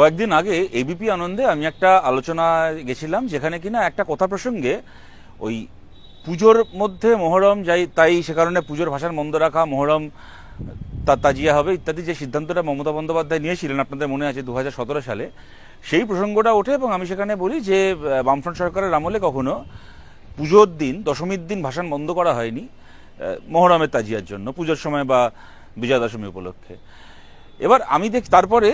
কয়েকদিন আগে এবিপি আনন্দে আমি একটা আলোচনা গেছিলাম যেখানে কিনা একটা কথা প্রসঙ্গে ওই পুজোর মধ্যে মহরম যাই তাই সে কারণে পুজোর ভাষার মন্দ রাখা, মহরম, তা তাজিয়া হবে ইত্যাদি যে সিদ্ধান্তটা মমতা বন্দ্যোপাধ্যায় নিয়েছিলেন, আপনাদের মনে আছে দু হাজার সতেরো সালে, সেই প্রসঙ্গটা ওঠে এবং আমি সেখানে বলি যে বামফ্রন্ট সরকারের আমলে কখনো পুজোর দিন, দশমীর দিন ভাষণ বন্ধ করা হয়নি মহরমের তাজিয়ার জন্য, পুজোর সময় বা বিজয়া দশমী উপলক্ষে। এবার আমি দেখ, তারপরে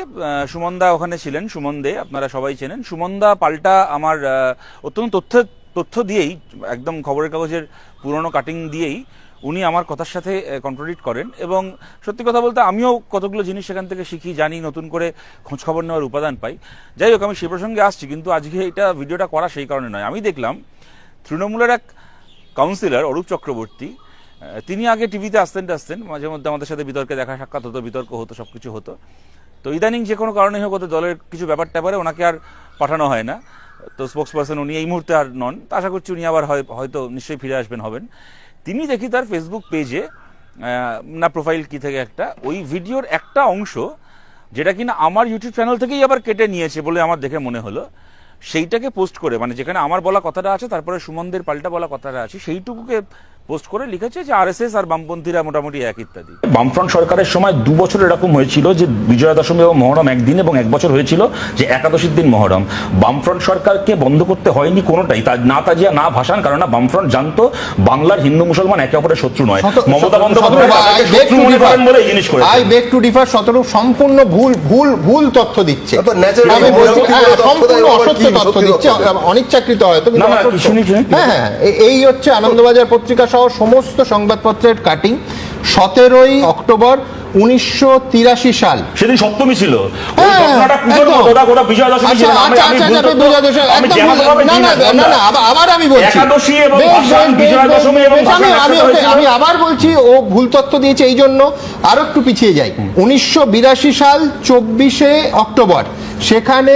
সুমনদা ওখানে ছিলেন, সুমন দে, আপনারা সবাই চেনেন। সুমনদা পাল্টা আমার অত্যন্ত তথ্য তথ্য দিয়েই, একদম খবরের কাগজের পুরনো কাটিং দিয়েই, উনি আমার কথার সাথে কন্ট্রোডিট করেন এবং সত্যি কথা বলতে আমিও কতগুলো জিনিস সেখান থেকে শিখি, জানি, নতুন করে খোঁজ খবর নেওয়ার উপাদান পাই। যাই হোক, আমি সে প্রসঙ্গে আসছি, কিন্তু আজকে এটা ভিডিওটা করা সেই কারণে নয়। আমি দেখলাম, তৃণমূলের এক কাউন্সিলর অরূপ চক্রবর্তী তিনি আগে টিভিতে আসতেন আসতেন, মাঝে মধ্যে আমাদের সাথে বিতর্কে দেখা সাক্ষাৎ হতো, বিতর্ক হতো, সবকিছু হতো। তো ইদানিং যে কোনো কারণে হোক দলের কিছু ব্যাপার ট্যাপারে ওনাকে আর পাঠানো হয় না। তো স্পোক্স পার্সন উনি এই মুহূর্তে আর নন। আশা করছি উনি আবার হয়- হয়তো নিশ্চয়ই ফিরে আসবেন, হবেন। তিনি দেখি তার ফেসবুক পেজে না প্রোফাইল কি থেকে একটা, ওই ভিডিওর একটা অংশ, যেটা কিনা আমার ইউটিউব চ্যানেল থেকেই আবার কেটে নিয়েছে বলে আমার দেখে মনে হলো, সেইটাকে পোস্ট করে মানে যেখানে আমার বলা কথাটা আছে, তারপরে সুমনদের পাল্টা বলা কথাটা আছে, সেইটুকুকে পোস্ট করে লিখেছে যে আরএসএস আর বামপন্থীরা মোটামুটি এক ইত্যাদি। বামফ্রন্ট সরকারের সময় দু বছর এরকম হয়েছিল যে বিজয়া দশমী এবং মহরম একদিন এবং এক বছর হয়েছিল যে একাদশীর দিন মহরম। বামফ্রন্ট সরকারকে বন্ধ করতে হয়নি কোনোটাই। তা না তাজিয়া না ভাষান কারণ না বামফ্রন্ট জানতো বাংলার হিন্দু মুসলমান একে অপরের শত্রু নয়। মমতা বন্দ্যোপাধ্যায় বলে এই জিনিস করেছে। আই বেক টু ডিফার সতেরো সম্পূর্ণ ভুল ভুল ভুল তথ্য দিচ্ছে। আমি বলছি হ্যাঁ, সম্পূর্ণ অসত্য তথ্য দিচ্ছে চাকরিতে হয়তো হ্যাঁ হ্যাঁ এই হচ্ছে আনন্দবাজার পত্রিকা সহ সমস্ত সংবাদপত্রের কাটিং সতেরোই অক্টোবর উনিশশো তিরাশি সাল। সেদিন সপ্তমী ছিল। আবার- আমি বলছি। আমি- আবার বলছি ও ভুল তথ্য দিয়েছে এই জন্য আরও একটু পিছিয়ে যাই। উনিশশো বিরাশি সাল চব্বিশে অক্টোবর। সেখানে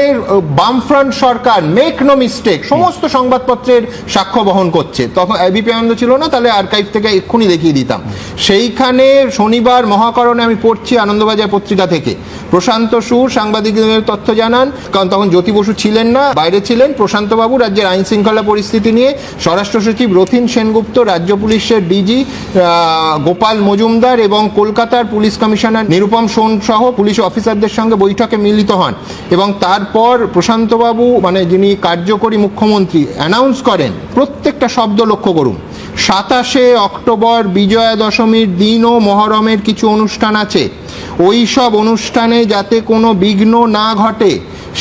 বামফ্রন্ট সরকার মেক নো মিস্টেক সমস্ত সংবাদপত্রের সাক্ষ্য বহন করছে। তখন এবিপি আনন্দ ছিল না, তাহলে আর্কাইভ থেকে এক্ষুনি দেখিয়ে দিতাম। সেইখানে শনিবার মহাকরণে আমি পড়ছি আনন্দবাজার পত্রিকা থেকে। প্রশান্ত সুর সাংবাদিকদের তথ্য জানান, কারণ তখন জ্যোতি বসু ছিলেন না, বাইরে ছিলেন। প্রশান্ত বাবু রাজ্যের আইন শৃঙ্খলা পরিস্থিতি নিয়ে, স্বরাষ্ট্র সচিব রথিন সেনগুপ্ত, রাজ্য পুলিশের ডিজি গোপাল মজুমদার এবং কলকাতার পুলিশ কমিশনার নিরুপম সোন সহ পুলিশ অফিসারদের সঙ্গে বৈঠকে মিলিত হন। এবং তারপর প্রশান্তবাবু মানে যিনি কার্যকরী মুখ্যমন্ত্রী অ্যানাউন্স করেন, প্রত্যেকটা শব্দ লক্ষ্য করুন। সাতাশে অক্টোবর বিজয়া দশমীর দিনও মহরমের কিছু অনুষ্ঠান আছে। ওই সব অনুষ্ঠানে যাতে কোনো বিঘ্ন না ঘটে,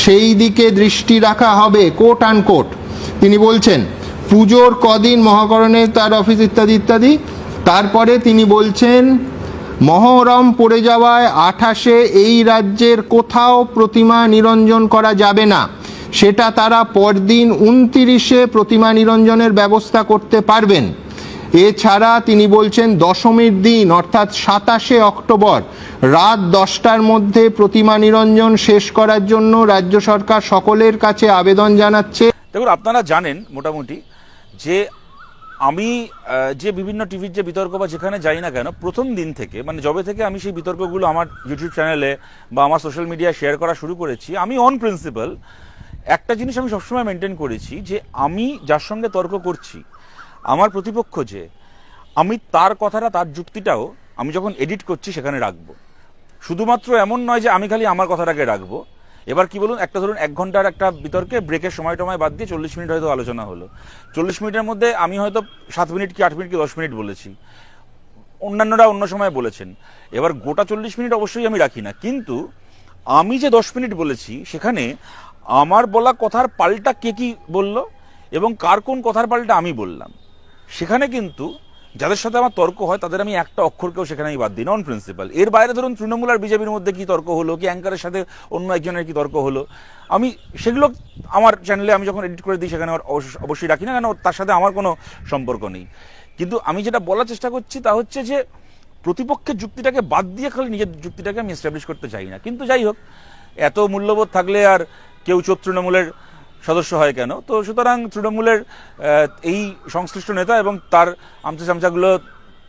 সেই দিকে দৃষ্টি রাখা হবে কোট আন কোট তিনি বলছেন, পুজোর কদিন মহাকরণে তার অফিস ইত্যাদি ইত্যাদি। তারপরে তিনি বলছেন মহরম পড়ে যাওয়ায় আঠাশে এই রাজ্যের কোথাও প্রতিমা নিরঞ্জন করা যাবে না। সেটা তারা পরদিন উনতিরিশে প্রতিমা নিরঞ্জনের ব্যবস্থা করতে পারবেন। এছাড়া তিনি বলছেন দশমীর দিন, অর্থাৎ সাতাশে অক্টোবর, রাত দশটার মধ্যে প্রতিমা নিরঞ্জন শেষ করার জন্য রাজ্য সরকার সকলের কাছে আবেদন জানাচ্ছে। দেখুন, আপনারা জানেন মোটামুটি যে আমি যে বিভিন্ন টিভির যে বিতর্ক বা যেখানে যাই না কেন, প্রথম দিন থেকে মানে যবে থেকে আমি সেই বিতর্কগুলো আমার ইউটিউব চ্যানেলে বা আমার সোশ্যাল মিডিয়ায় শেয়ার করা শুরু করেছি, আমি অন প্রিন্সিপাল একটা জিনিস আমি সবসময় মেনটেন করেছি যে আমি যার সঙ্গে তর্ক করছি, আমার প্রতিপক্ষ যে, আমি তার কথাটা, তার যুক্তিটাও আমি যখন এডিট করছি সেখানে রাখব। শুধুমাত্র এমন নয় যে আমি খালি আমার কথাটাকে রাখব এবার কি বলুন, একটা ধরুন এক ঘণ্টার একটা বিতর্কে ব্রেকের সময় টময় বাদ দিয়ে চল্লিশ মিনিট হয়তো আলোচনা হলো। চল্লিশ মিনিটের মধ্যে আমি হয়তো সাত মিনিট কি আট মিনিট কি দশ মিনিট বলেছি। অন্যান্যরা অন্য সময় বলেছেন। এবার গোটা চল্লিশ মিনিট অবশ্যই আমি রাখি না, কিন্তু আমি যে দশ মিনিট বলেছি, সেখানে আমার বলা কথার পাল্টা কে কি বলল এবং কার কোন কথার পাল্টা আমি বললাম। সেখানে কিন্তু যাদের সাথে আমার তর্ক হয়, তাদের আমি একটা অক্ষরকেও সেখানে আমি বাদ দিই। নন প্রিন্সিপাল এর বাইরে ধরুন, তৃণমূল আর বিজেপির মধ্যে কি তর্ক হলো, কি অ্যাঙ্কারের সাথে অন্য একজনের কি তর্ক হলো, আমি সেগুলো আমার চ্যানেলে আমি যখন এডিট করে দিই, সেখানে আমার অবশ্য- অবশ্যই রাখি না কেন, তার সাথে আমার কোনো সম্পর্ক নেই। কিন্তু আমি যেটা বলার চেষ্টা করছি, তা হচ্ছে যে প্রতিপক্ষের যুক্তিটাকে বাদ দিয়ে খালি নিজের যুক্তিটাকে আমি এস্টাবলিশ করতে চাই না। কিন্তু যাই হোক, এত মূল্যবোধ থাকলে আর কেউ চোখ তৃণমূলের সদস্য হয় কেন? তো সুতরাং তৃণমূলের এই সংশ্লিষ্ট নেতা এবং তার আমচা চামচাগুলো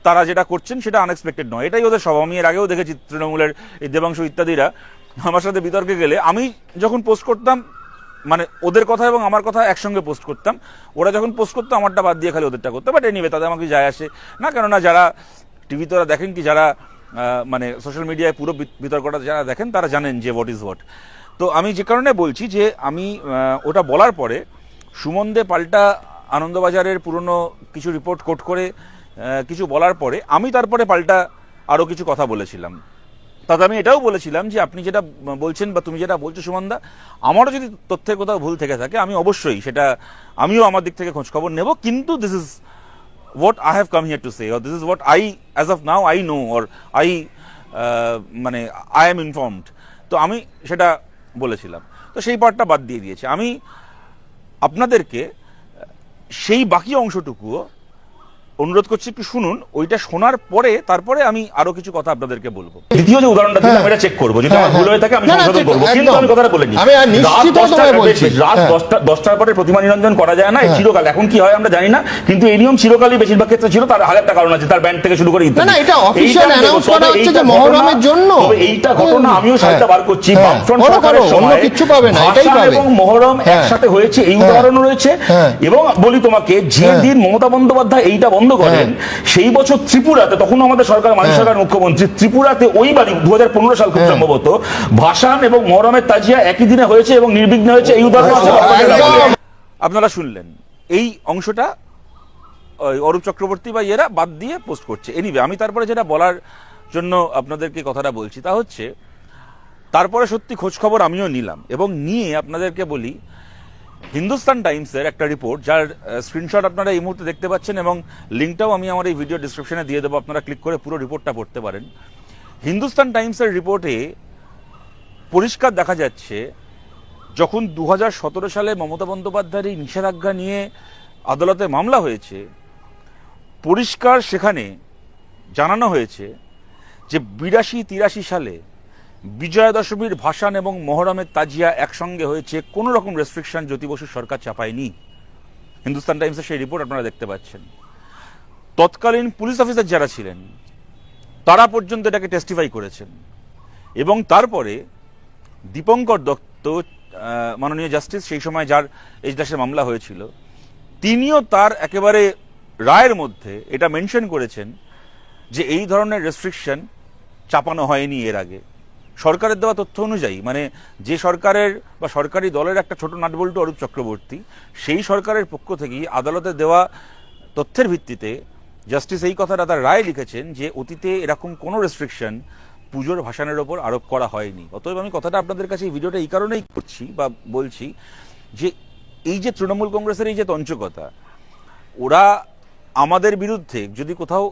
তারা যেটা করছেন সেটা আনএক্সপেক্টেড নয়। এটাই ওদের স্বভাব। আমি এর আগেও দেখেছি তৃণমূলের এই দেবাংশ ইত্যাদিরা আমার সাথে বিতর্কে গেলে। আমি যখন পোস্ট করতাম মানে ওদের কথা এবং আমার কথা একসঙ্গে পোস্ট করতাম, ওরা যখন পোস্ট করতো, আমারটা বাদ দিয়ে খালি ওদেরটা করতো। বাট এনিওয়ে তাদের আমাকে যায় আসে। না, কেননা যারা টিভিতে ওরা দেখেন কি, যারা মানে সোশ্যাল মিডিয়ায় পুরো বিতর্কটা যারা দেখেন, তারা জানেন যে হোয়াট ইজ হোয়াট তো আমি যে কারণে বলছি যে আমি ওটা বলার পরে সুমন দে পাল্টা আনন্দবাজারের পুরনো কিছু রিপোর্ট কোট করে কিছু বলার পরে আমি তারপরে পাল্টা আরও কিছু কথা বলেছিলাম। তাতে আমি এটাও বলেছিলাম যে আপনি যেটা বলছেন বা তুমি যেটা বলছো সুমনদা আমারও যদি তথ্যের কোথাও ভুল থেকে থাকে আমি অবশ্যই সেটা আমিও আমার দিক থেকে খোঁজখবর নেব। কিন্তু this is what I have come here to this is what I, as of now, I know, or I, uh, মানে আই এম ইনফর্মড তো আমি সেটা বলেছিলাম। তো সেই পার্টটা বাদ দিয়ে দিয়েছে। আমি আপনাদেরকে সেই বাকি অংশটুকুও অনুরোধ করছি একটু শুনুন ওইটা শোনার পরে তারপরে আমি আরও কিছু কথা আপনাদেরকে বলব দ্বিতীয় যে উদাহরণটা দিলাম হ্যাঁ। এটা চেক করব যদি হ্যাঁ, আমার ভুল হয়ে থাকে আমি সংশোধন করব কিন্তু আমি কথাটা বলে নিই আমি আর নিশ্চিত রাত হ্যাঁ। দশটা দশটার পরে প্রতিমা নিরঞ্জন করা যায় না এই চিরকাল এখন কি হয় আমরা জানি না কিন্তু এই নিয়ম চিরকালই বেশিরভাগ ক্ষেত্রে ছিল তার হাজার একটা কারণ আছে তার ব্যান্ড থেকে শুরু করে না, না, এটা দেখো, করা হচ্ছে যে মহরমের জন্য। তবে এইটা ঘটনা আমিও হ্যাঁ, বার করছি হ্যাঁ, বামফ্রন্ট সরকারের সময় কিচ্ছু পাবে না, এটাই পাবে। এবং মহরম হ্যাঁ। একসাথে হয়েছে এই হ্যাঁ। উদাহরণও রয়েছে হ্যাঁ। এবং বলি তোমাকে যে হ্যাঁ। দিন মমতা বন্দ্যোপাধ্যায় এইটা বন্ধ করেন সেই বছর ত্রিপুরাতে তখন আমাদের সরকার মানিক হ্যাঁ। সরকার মুখ্যমন্ত্রী ত্রিপুরাতে ওই বাড়ি দু সাল খুব হ্যাঁ। সম্ভবত ভাসান এবং মহরমের তাজিয়া একই দিনে হয়েছে এবং নির্বিঘ্নে হয়েছে এই উদাহরণ। আপনারা শুনলেন এই অংশটা অরূপ চক্রবর্তী বা ইয়েরা বাদ দিয়ে পোস্ট করছে এনিবে আমি তারপরে যেটা বলার জন্য আপনাদেরকে কথাটা বলছি তা হচ্ছে তারপরে সত্যি খোঁজ খবর আমিও নিলাম এবং নিয়ে আপনাদেরকে বলি হিন্দুস্তান টাইমসের একটা রিপোর্ট, যার স্ক্রিনশট আপনারা এই মুহূর্তে দেখতে পাচ্ছেন এবং লিঙ্কটাও আমি আমার এই ভিডিও ডিসক্রিপশনে দিয়ে দেবো, আপনারা ক্লিক করে পুরো রিপোর্টটা পড়তে পারেন। হিন্দুস্তান টাইমসের রিপোর্টে পরিষ্কার দেখা যাচ্ছে, যখন দু হাজার সতেরো সালে মমতা বন্দ্যোপাধ্যায়ের এই নিষেধাজ্ঞা নিয়ে আদালতে মামলা হয়েছে, পরিষ্কার সেখানে জানানো হয়েছে যে বিরাশি তিরাশি সালে বিজয়া দশমীর ভাসান এবং মহরমের তাজিয়া একসঙ্গে হয়েছে কোনো রকম রেস্ট্রিকশন জ্যোতি বসুর সরকার চাপায়নি। হিন্দুস্তান টাইমসের সেই রিপোর্ট আপনারা দেখতে পাচ্ছেন। তৎকালীন পুলিশ অফিসার যারা ছিলেন, তারা পর্যন্ত এটাকে টেস্টিফাই করেছেন। এবং তারপরে দীপঙ্কর দত্ত মাননীয় জাস্টিস সেই সময় যার এজলাসের মামলা হয়েছিল, তিনিও তার একেবারে রায়ের মধ্যে এটা মেনশন করেছেন যে এই ধরনের রেস্ট্রিকশন চাপানো হয়নি এর আগে। সরকারের দেওয়া তথ্য অনুযায়ী মানে যে সরকারের বা সরকারি দলের একটা ছোট নাটবল্টু অরূপ চক্রবর্তী, সেই সরকারের পক্ষ থেকেই আদালতে দেওয়া তথ্যের ভিত্তিতে জাস্টিস এই কথাটা তার রায় লিখেছেন যে অতীতে এরকম কোনো রেস্ট্রিকশন পুজোর ভাসানের ওপর আরোপ করা হয়নি। অতএব আমি কথাটা আপনাদের কাছে এই ভিডিওটা এই কারণেই করছি বা বলছি যে এই যে তৃণমূল কংগ্রেসের এই যে তঞ্চকতা ওরা আমাদের বিরুদ্ধে যদি কোথাও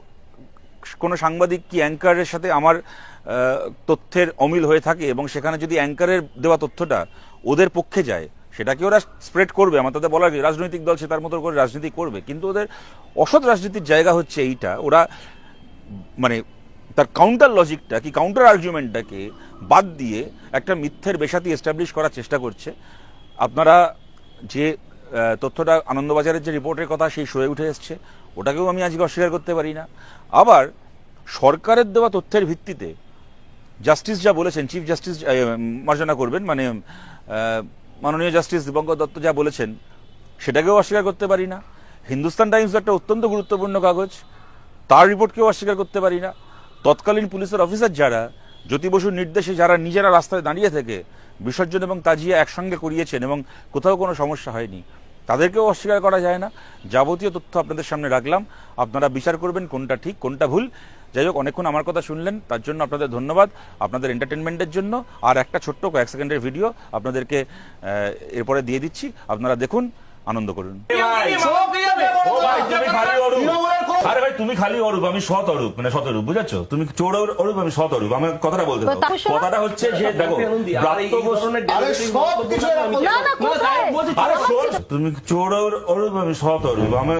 কোনো সাংবাদিক কি অ্যাঙ্কারের সাথে আমার তথ্যের অমিল হয়ে থাকে এবং সেখানে যদি অ্যাঙ্কারের দেওয়া তথ্যটা ওদের পক্ষে যায়, সেটাকে ওরা স্প্রেড করবে, আমার তাদের বলার রাজনৈতিক দল সে তার মতো করে রাজনীতি করবে, কিন্তু ওদের অসৎ রাজনীতির জায়গা হচ্ছে এইটা, ওরা মানে তার কাউন্টার লজিকটা কি কাউন্টার আর্গুমেন্টটাকে বাদ দিয়ে একটা মিথ্যের বেসাতি এস্টাবলিশ করার চেষ্টা করছে। আপনারা যে তথ্যটা আনন্দবাজারের যে রিপোর্টের কথা সেই শোয়ে উঠে এসছে, ওটাকেও আমি আজকে অস্বীকার করতে পারি না। আবার, সরকারের দেওয়া তথ্যের ভিত্তিতে জাস্টিস যা বলেছেন চিফ জাস্টিস মার্জনা করবেন মানে মাননীয় জাস্টিস দীপঙ্কর দত্ত যা বলেছেন, সেটাকেও অস্বীকার করতে পারি না। হিন্দুস্তান টাইমস একটা অত্যন্ত গুরুত্বপূর্ণ কাগজ, তার রিপোর্টকেও অস্বীকার করতে পারি না। তৎকালীন পুলিশের অফিসার যারা, জ্যোতি বসুর নির্দেশে যারা নিজেরা রাস্তায় দাঁড়িয়ে থেকে বিসর্জন এবং তাজিয়া একসঙ্গে করিয়েছেন এবং কোথাও কোনো সমস্যা হয়নি। তাদেরকেও অস্বীকার করা যায় না। যাবতীয় তথ্য আপনাদের সামনে রাখলাম। আপনারা বিচার করবেন কোনটা ঠিক, কোনটা ভুল। যাই হোক, অনেকক্ষণ আমার কথা শুনলেন, তার জন্য আপনাদের ধন্যবাদ। আপনাদের এন্টারটেনমেন্টের জন্য। আর একটা ছোট্ট কয়েক সেকেন্ডের ভিডিও আপনাদেরকে এরপরে দিয়ে দিচ্ছি। আপনারা দেখুন, আনন্দ করুন। আরে ভাই তুমি খালি অরূপ আমি সৎ অরূপ মানে সৎ অরূপ বুঝাচ্ছ তুমি চোর অরূপ আমি সৎ অরূপ আমার কথাটা বলতে দাও। কথাটা হচ্ছে যে দেখো তুমি চোর অরূপ আমি সৎ অরূপ আমার